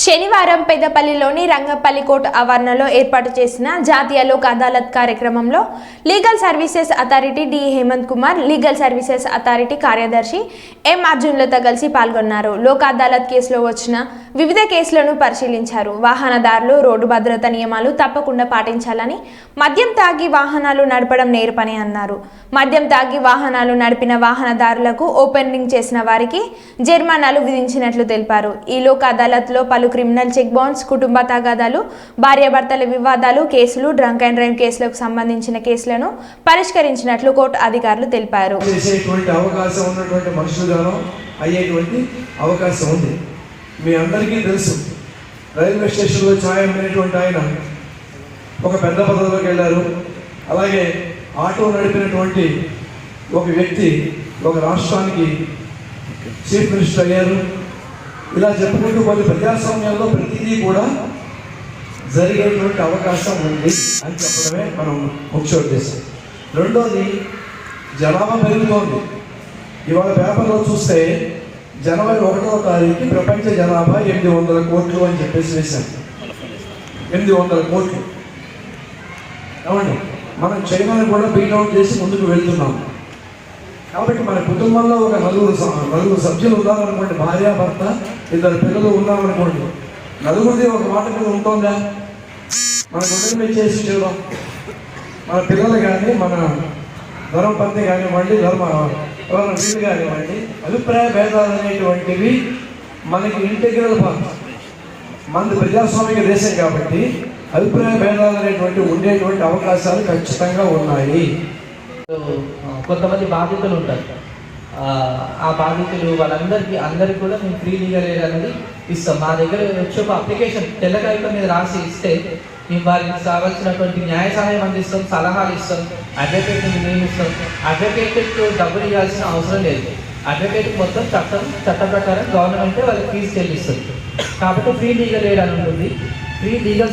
శనివారం పెద్దపల్లిలోని రంగపల్లి కోర్టు ఆవరణలో ఏర్పాటు చేసిన జాతీయ లోక్ అదాలత్ కార్యక్రమంలో legal services authority D Hemanth Kumar legal services authority కార్యదర్శి ఎం అర్జున్లతో కలిసి పాల్గొన్నారు. లోక్ అదాలత్ కేసులో వచ్చిన వివిధ కేసులను పరిశీలించారు. వాహనదారులు రోడ్డు భద్రత నియమాలు తప్పకుండా పాటించాలని మద్యం తాగి వాహనాలు నడపడం నేర్పని అన్నారు. మద్యం తాగి వాహనాలు నడిపిన వాహనదారులకు ఓపెనింగ్ చేసిన వారికి జరిమానాలు విధించినట్లు తెలిపారు. ఈ లోక్ అదాలత్లో పలు క్రిమినల్ చెక్ బౌన్స్ కుటుంబ తగాదాలు భార్యాభర్తల వివాదాలు కేసులు డ్రంక్ అండ్ డ్రైవ్ కేసులకు సంబంధించిన కేసులను పరిష్కరించినట్లు కోర్టు అధికారులు తెలిపారు. అవకాశం ఉన్నటువంటి అయ్యేటువంటి అవకాశం ఉంది. మీ అందరికీ తెలుసు. రైల్వే స్టేషన్లో ఛాయ్ అమ్మినటువంటి ఆయన ఒక పెద్ద పదవిలోకి వెళ్ళారు. అలాగే ఆటో నడిపినటువంటి ఒక వ్యక్తి ఒక రాష్ట్రానికి చీఫ్ మినిస్టర్ అయ్యారు. ఇలా చెప్పుకుంటూ కొన్ని ప్రజాస్వామ్యంలో ప్రతిదీ కూడా జరిగేటువంటి అవకాశం ఉంది అని చెప్పడమే మనం ముఖ్య ఉద్దేశం. రెండోది జనాభా పెరుగుతోంది. ఇవాళ పేపర్లో చూస్తే జనవరి ఒకటవ తారీఖు ప్రపంచ జనాభా ఎనిమిది వందల కోట్లు అని చెప్పేసి వేశారు. ఎనిమిది వందల కోట్లు. ఏమండి? మనం చైనాని కూడా బీటౌట్ చేసి ముందుకు వెళ్తున్నాం. కాబట్టి మన కుటుంబంలో ఒక నలుగురు నలుగురు సభ్యులు ఉన్నారనుకోండి భార్య భర్త ఇద్దరు పిల్లలు ఉన్నారనుకోండి నలుగురిది ఒక మాట మీద ఉంటుందా? మన కుటుంబం చేసి చూడం మన పిల్లలు కానీ మన ధర్మపత్ని కానివ్వండి ధర్మ ఎవరైనా వీళ్ళు కానివ్వండి అభిప్రాయ భేదాలు అనేటువంటివి మనకి ఇంటిగ్రల్ పార్ట్ మనది ప్రజాస్వామిక దేశం కాబట్టి అభిప్రాయ భేదాలు అనేటువంటి ఉండేటువంటి అవకాశాలు ఖచ్చితంగా ఉన్నాయి. కొంతమంది బాధితులు ఉంటారు. ఆ బాధితులు వాళ్ళందరికీ అందరికీ కూడా మేము ఫ్రీ లీగల్ ఎయిడ్ అనేది ఇస్తాం. మా దగ్గర వచ్చి ఒక అప్లికేషన్ తెల్ల కాగితం మీద రాసి ఇస్తే మేము వారికి కావాల్సినటువంటి న్యాయ సహాయం అందిస్తాం సలహాలు ఇస్తాం అడ్వకేట్ని నియమిస్తాం. అడ్వకేట్కి డబ్బులు ఇవ్వాల్సిన అవసరం లేదు. అడ్వకేట్ మొత్తం చట్టం చట్ట ప్రకారం గవర్నమెంట్ వాళ్ళకి ఫీజు చెల్లిస్తుంది. కాబట్టి ఫ్రీ లీగల్ ఎయిడ్ అని ఉంటుంది. Free legal